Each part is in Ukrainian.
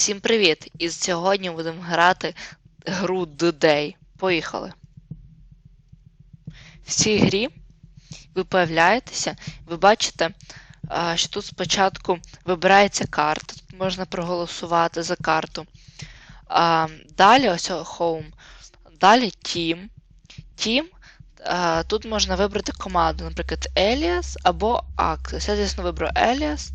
Всім привіт! І сьогодні будемо грати гру The Day. Поїхали. В цій грі ви появляєтеся, ви бачите, що тут спочатку вибирається карта, тут можна проголосувати за карту. Далі ось Home. Далі Team. Team. Тут можна вибрати команду, наприклад, Elias або Access. Я, звісно, виберу Elias.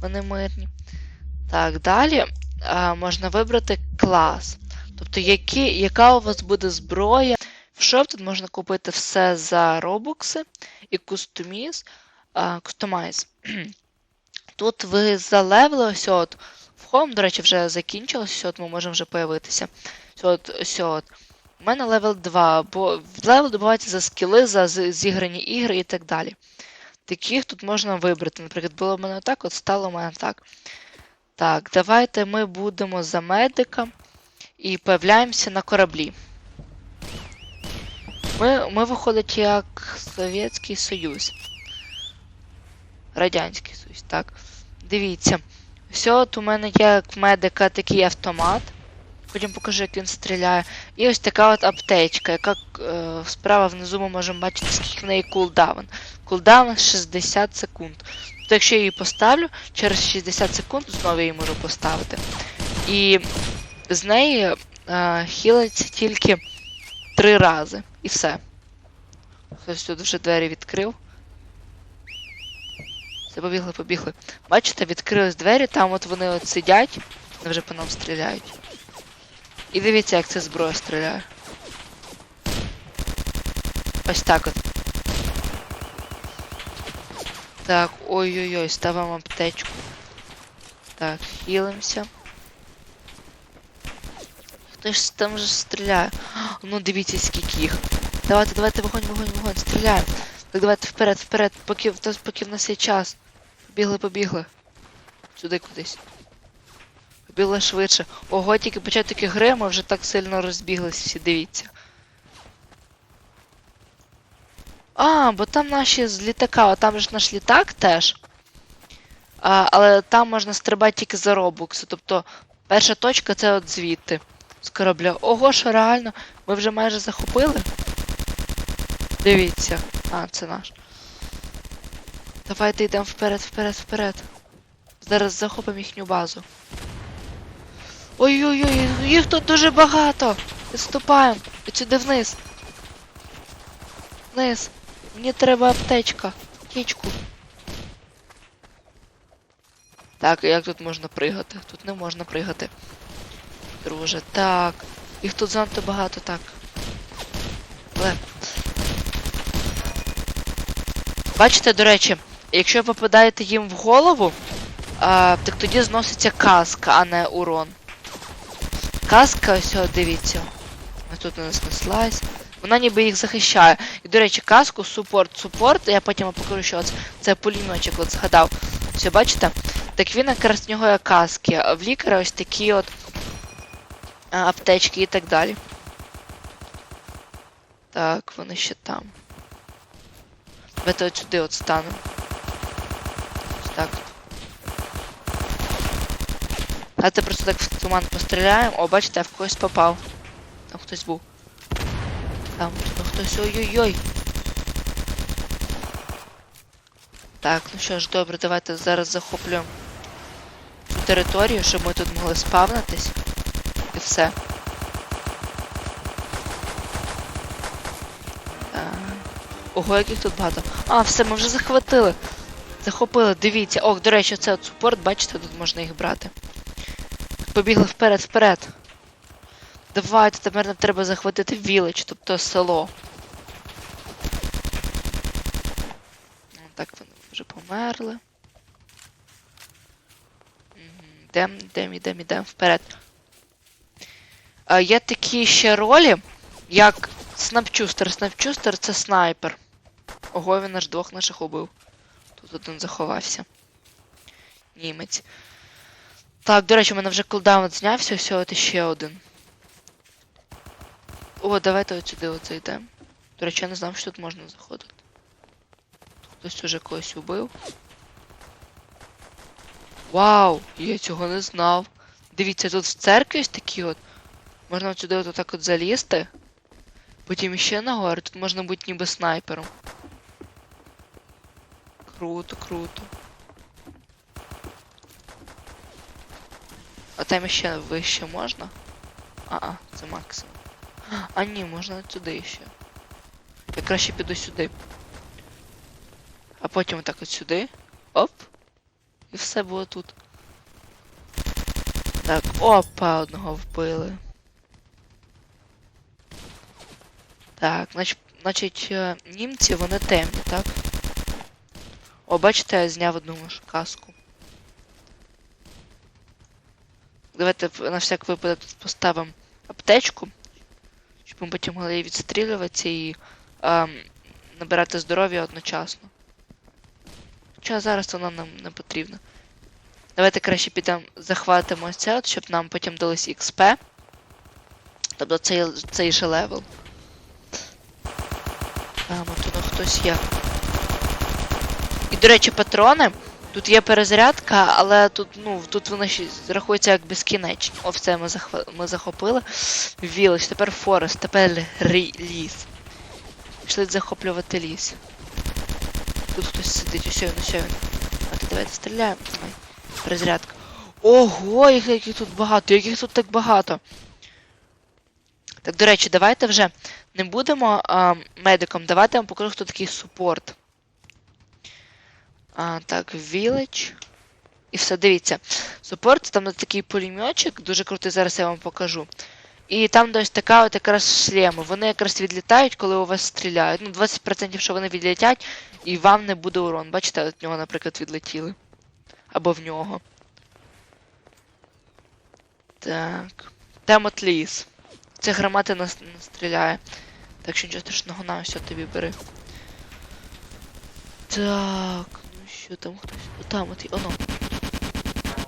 Вони мирні. Так, далі можна вибрати клас. Тобто, які, яка у вас буде зброя. В шоп тут можна купити все за робокси і кустоміз, кустомайз. Тут ви залевели ось от. В Home, до речі, вже закінчилось, ось от ми можемо вже появитися. Ось от, ось от. У мене левел 2, бо левел добувається за скіли, за зіграні ігри і так далі. Таких тут можна вибрати. Наприклад, було в мене так, от стало в мене так. Так, давайте ми будемо за медика і появляємося на кораблі. Ми, ми виходить як Совєтський Союз. Радянський Союз, так. Дивіться. Все, от у мене є як медика такий автомат. Потім покажу, як він стріляє. І ось така от аптечка, яка е, справа внизу ми можемо бачити, скільки в неї кулдаун. Кулдаун 60 секунд. То якщо я її поставлю, через 60 секунд знову я її можу поставити. І з неї е, хілиться тільки 3 рази. І все. Хтось тут вже двері відкрив. Все, побігли, побігли. Бачите, відкрились двері, там от вони от сидять, вони вже по нам стріляють. І дивіться, як ця зброя стріляє. Ось так от. Так, ой-ой-ой, ставимо аптечку. Так, хілимося. Хтось там же стріляє. Ну дивіться, скільки їх. Давайте, давайте, вогонь, вогонь, вогонь, стріляємо. Так, давайте вперед, вперед, поки, поки в нас є час. Побігли, побігли. Сюди кудись. Побігли швидше. Ого, тільки початок ігри, ми вже так сильно розбіглись всі, дивіться. А, бо там наші з літака, а там же наш літак теж. А, але там можна стрибати тільки за робокси. Тобто перша точка це от звідти. З корабля. Ого, що реально, ми вже майже захопили. Дивіться. А, це наш. Давайте йдемо вперед, вперед, вперед. Зараз захопимо їхню базу. Ой-ой-ой, їх тут дуже багато. Відступаємо. Сюди вниз. Вниз. Мені треба аптечка. Аптечку. Так, як тут можна пригати? Тут не можна пригати. Друже, так. Їх тут занадто багато, так. Але. Бачите, до речі, якщо ви попадаєте їм в голову, а, так тоді зноситься каска, а не урон. Каска, ось, дивіться. Ось тут у нас неслась. Вона ніби їх захищає. І, до речі, каску, супорт, супорт, я потім покажу, що це, це пуліночок, от згадав. Все, бачите? Так він якраз в нього є каски, а в лікаря ось такі от аптечки і так далі. Так, вони ще там. Давайте от сюди от станемо. Ось так. Давайте просто так в туман постріляємо. О, бачите, я в когось попав. Там хтось був. Там ну, хтось. Ой-ой-ой. Так, ну що ж, добре, давайте зараз захоплюємо територію, щоб ми тут могли спавнитись. І все. Так. Ого, яких тут багато. А, все, ми вже захватили. Захопили, дивіться. Ох, до речі, це от супорт, бачите, тут можна їх брати. Побігли вперед, вперед. Давайте, тепер нам треба захватити вілич, тобто село. Так, вони вже померли. Йдем, йдем, йдем, йдем вперед. А, є такі ще ролі, як Снапчустер. Снапчустер це снайпер. Ого, він аж двох наших убив. Тут один заховався. Німець. Так, до речі, у мене вже кулдаун знявся, все, от ще один. О, давайте от сюди от зайдемо. До речі, я не знав, що тут можна заходити. Хтось уже когось убив. Вау! Я цього не знав. Дивіться, тут в церкві ось такі от. Можна от сюди от отак от залізти. Потім ще нагору, тут можна бути ніби снайпером. Круто, круто. А там ще вище можна? А, це максимум. А ні, можна сюди ще. Я краще піду сюди. А потім отак от сюди. Оп. І все було тут. Так, опа, одного вбили. Так, значить, значить е, німці вони темні, так? О, бачите, я зняв одну ж каску. Давайте на всяк випадок тут поставимо аптечку, ми потім могли відстрілюватися і ем, набирати здоров'я одночасно. Хоча зараз воно нам не потрібно. Давайте краще підемо захватимо це, от, щоб нам потім дались XP. Тобто цей, цей же левел. Там от воно хтось є. І, до речі, патрони. Тут є перезарядка, але тут, ну, тут вони ще рахуються як безкінечні. О, все, ми, захва... ми захопили. Вілич, тепер Форест, тепер ліс. Пішли захоплювати ліс. Тут хтось сидить, усе він, усе він. А ти давайте стріляємо. Перезарядка. Ого, їх яких тут багато, яких тут так багато. Так, до речі, давайте вже не будемо а, медиком, давайте я вам покажу, хто такий супорт. А, так, Village. І все, дивіться. Супорт, там такий пулеметчик, дуже крутий, зараз я вам покажу. І там ось така от якраз шлеми. Вони якраз відлітають, коли у вас стріляють. Ну, 20% що вони відлетять, і вам не буде урон. Бачите, от нього, наприклад, відлетіли. Або в нього. Так. Там ліс. Це громати нас не стріляє. Так що нічого страшного на все тобі бери. Так, що там хтось. Там от, оно.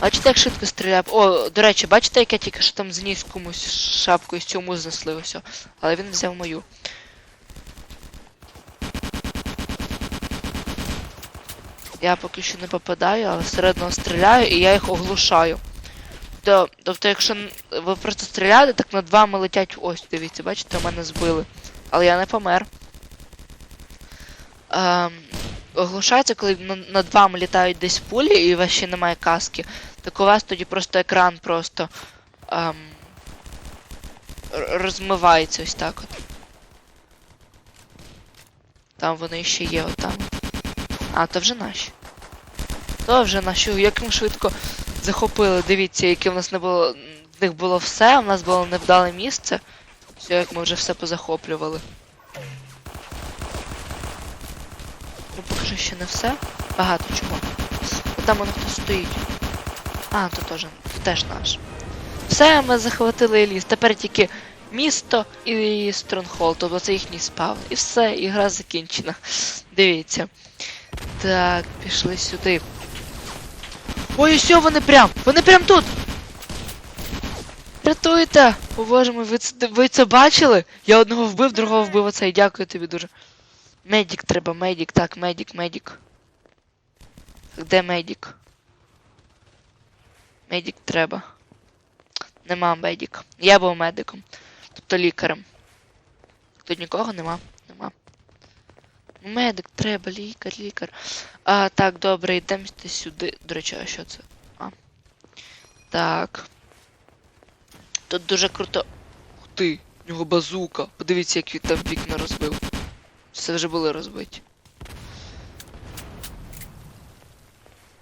Бачите, як швидко стріляє. О, до речі, бачите, як я тільки що там зніс комусь шапку і цьому знесли ось. Але він взяв мою. Я поки що не попадаю, але середньо стріляю і я їх оглушаю. То- Тобто, якщо ви просто стріляєте, так над вами летять ось, дивіться, бачите, мене збили. Але я не помер. Ем, оглушається, коли над вами літають десь пулі і у вас ще немає каски, так у вас тоді просто екран просто ем, розмивається ось так от. Там вони ще є, отам. А, то вже наші. То вже наші. Як ми швидко захопили. Дивіться, яке в нас не було. В них було все, у нас було невдале місце. Все, як ми вже все позахоплювали. Поки що ще не все. Багато чого. Там воно хто стоїть. А, то теж, теж наш. Все, ми захватили ліс. Тепер тільки місто і Стронгхолд, тобто це їхній спавн. І все, і гра закінчена. Дивіться. Так, пішли сюди. Ой, ось вони прям! Вони прям тут! Рятуйте! О боже мой, ви це, ви це бачили? Я одного вбив, другого вбив оцей. Дякую тобі дуже. Медик треба, медик, так, медик, медик. Так, де медик? Медик треба. Нема медик. Я був медиком. Тобто лікарем. Тут нікого нема. Нема. Ну, Медик треба, лікар, лікар. А, так, добре, йдемо сюди. До речі, а що це? А. Так. Тут дуже круто. Ух ти, у нього базука. Подивіться, як він там вікна розбив. Все вже були розбиті.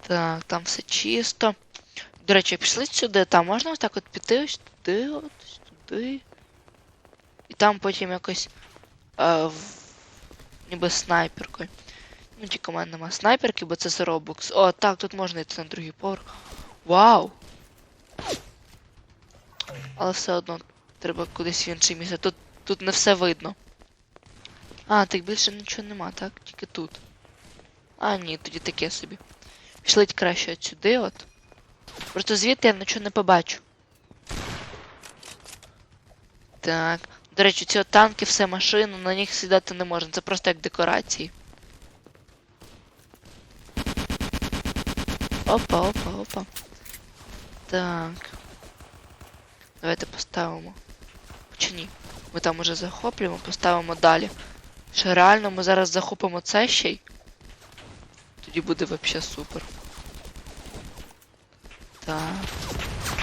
Так, там все чисто. До речі, пішли сюди, там можна ось так от піти ось туди, ось туди. І там потім якось. Е, в... ніби снайперкою. Ну, тільки в мене нема снайперки, бо це Robux. О, так, тут можна йти на другий поверх. Вау! Але все одно треба кудись в інше місце. Тут, тут не все видно. А, так більше нічого нема, так? Тільки тут. А, ні, тоді таке собі. Пішли краще от сюди, от. Просто звідти я нічого не побачу. Так. До речі, ці от танки, все машини, на них сідати не можна. Це просто як декорації. Опа, опа, опа. Так. Давайте поставимо. Чи ні? Ми там уже захоплюємо, поставимо далі. Що реально ми зараз захопимо це ще й. Тоді буде вообще супер. Так.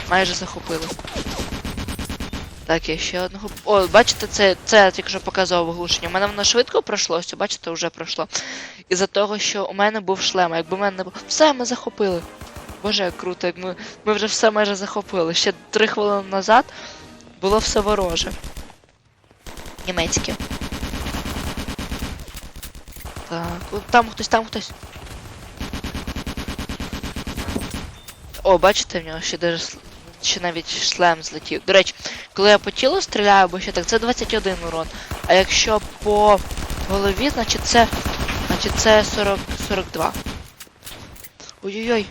Майже захопили. Так, я ще одного. О, бачите, це, це я тільки що показував оглушення. У мене воно швидко пройшло, ось, бачите, вже пройшло. Із-за того, що у мене був шлем, якби у мене не був. Все, ми захопили. Боже, як круто, як ми, ми вже все майже захопили. Ще три хвилини назад було все вороже. Німецьке. Так, там хтось, там хтось. О, бачите, в нього ще даже ще навіть шлем злетів. До речі, коли я по тілу стріляю, або ще так, це 21 урон. А якщо по голові, значить це. Значить це 40, 42. Ой-ой-ой.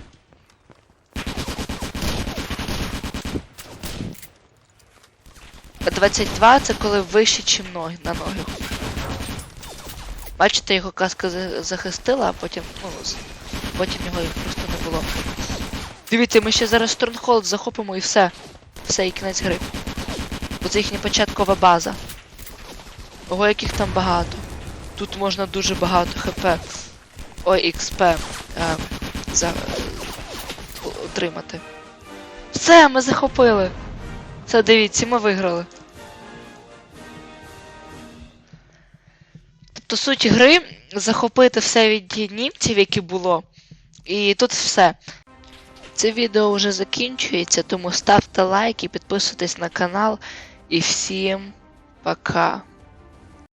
А 22 це коли вище, чим ноги на ноги. Бачите, його каска захистила, а потім, ну, потім його просто не було. Дивіться, ми ще зараз Стронхолд захопимо і все. Все, і кінець гри. Бо це їхня початкова база. Ого, яких там багато. Тут можна дуже багато хп. Ой, XP е, за, отримати. Все, ми захопили. Все, дивіться, ми виграли. Тобто суть гри захопити все від німців, які було. І тут все. Це відео вже закінчується, тому ставте лайк і підписуйтесь на канал. І всім пока.